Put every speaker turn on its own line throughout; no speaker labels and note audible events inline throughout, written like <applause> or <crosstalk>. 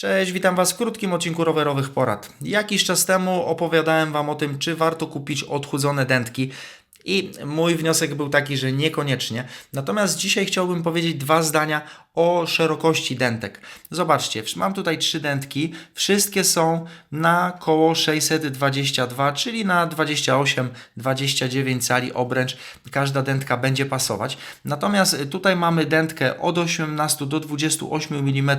Cześć, witam Was w krótkim odcinku rowerowych porad. Jakiś czas temu opowiadałem Wam o tym, czy warto kupić odchudzone dętki. I mój wniosek był taki, że niekoniecznie. Natomiast dzisiaj chciałbym powiedzieć dwa zdania o szerokości dętek. Zobaczcie, mam tutaj trzy dętki. Wszystkie są na koło 622, czyli na 28-29 cali obręcz. Każda dętka będzie pasować. Natomiast tutaj mamy dętkę od 18 do 28 mm.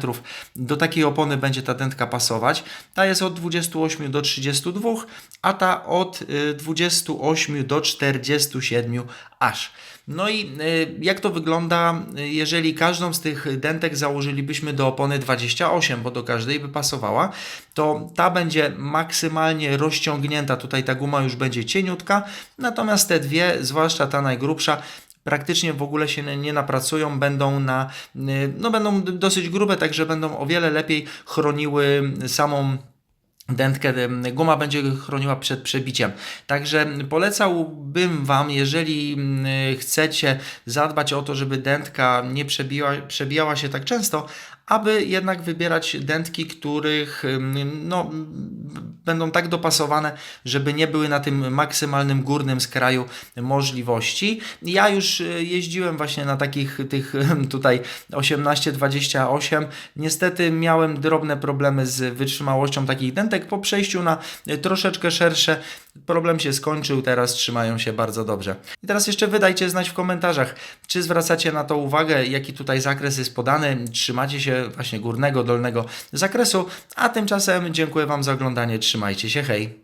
Do takiej opony będzie ta dętka pasować. Ta jest od 28 do 32, a ta od y, 28 do 47 aż. No i y, jak to wygląda, y, jeżeli każdą z tych dętek założylibyśmy do opony 28, bo do każdej by pasowała, to ta będzie maksymalnie rozciągnięta. Tutaj ta guma już będzie cieniutka, natomiast te dwie, zwłaszcza ta najgrubsza, praktycznie w ogóle się nie napracują, będą na, y, no będą dosyć grube, także będą o wiele lepiej chroniły samą dętkę, guma będzie chroniła przed przebiciem. Także polecałbym Wam, jeżeli chcecie zadbać o to, żeby dętka nie przebijała, przebijała się tak często, aby jednak wybierać dętki, których no, będą tak dopasowane, żeby nie były na tym maksymalnym górnym skraju możliwości. Ja już y, jeździłem właśnie na takich tych <laughs> tutaj 18-28. Niestety miałem drobne problemy z wytrzymałością takich dętek. Po przejściu na troszeczkę szersze problem się skończył, teraz trzymają się bardzo dobrze. I teraz jeszcze wydajcie znać w komentarzach, czy zwracacie na to uwagę, jaki tutaj zakres jest podany, trzymacie się właśnie górnego, dolnego zakresu, a tymczasem dziękuję Wam za oglądanie, trzymajcie się, hej!